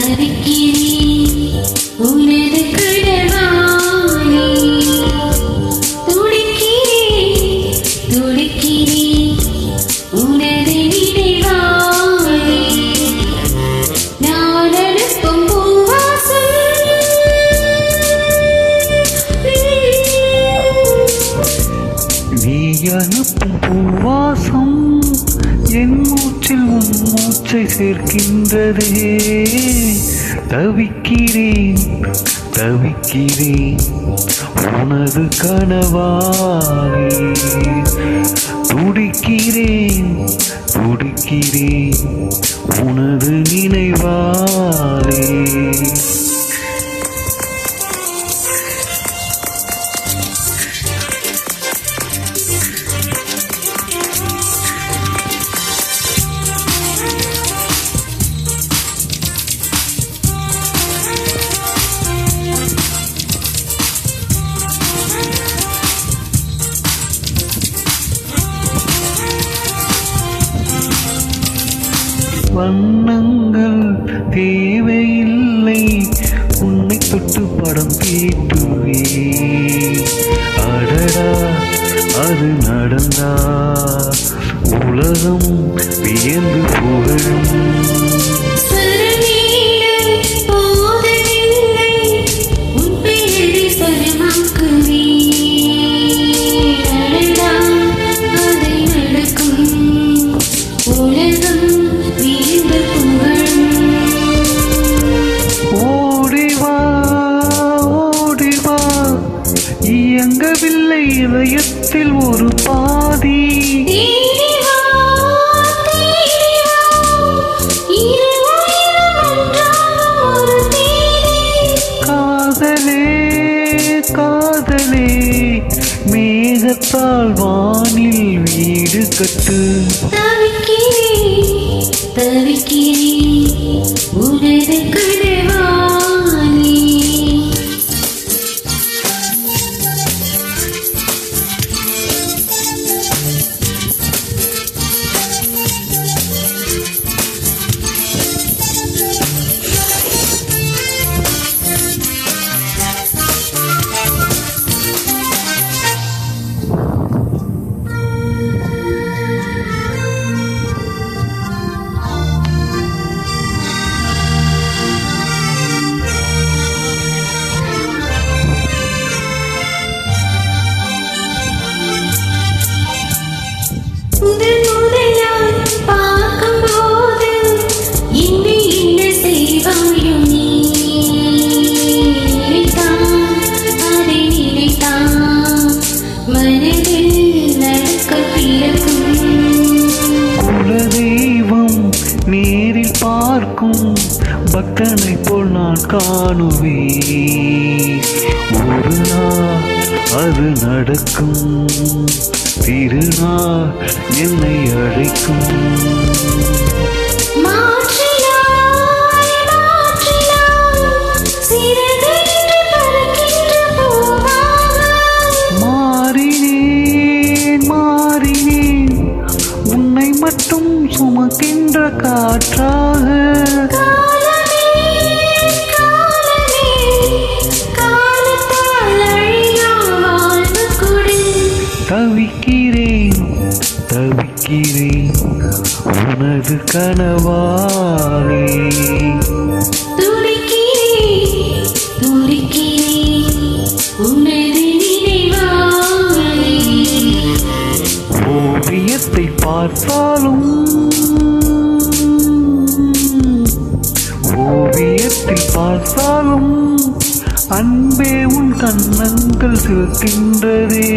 துடிக்கிறேன் உனது கடவானே துடிக்கிறேன் துடிக்கிறேன் உனது நினைவானே நான் அனுப்பும் பூவாசம் நீ அனுப்பும் பூவாசம் என் மூச்சில் உன் மூச்சை சேர்க்கின்றதே. தவிக்கிறேன் தவிக்கிறேன் உனது கனவாவே துடிக்கிறேன் துடிக்கிறேன் வண்ணங்கள் தேவையில்லை. உன்னை தொட்டு படம் தீட்டுவே அடடா அது நடந்தா. உலகம் இயங்கவில்லை இதயத்தில் ஒரு பாதி. காதலே காதலே மேகத்தால் வானில் வீடு கட்டு. தவிக்கிறேன் தவிக்கிறேன் உனது காணுவேன் ஒரு நாள் அது நடக்கும். திருநாள் என்னை அழைக்கும். மாறினேன் மாறினேன். உன்னை மட்டும் சுமக்கின்ற காற்றாக. தவிக்கிறேன் தவிக்கிறேன் உனது கனவாலே. துடிக்கிறேன் துடிக்கிறேன் உனது நினைவாலே ஓவியத்தை பார்த்தாலும் ஓவியத்தை பார்த்தாலும் அன்பே உன் கண்ணங்கள் சிவக்கின்றதே.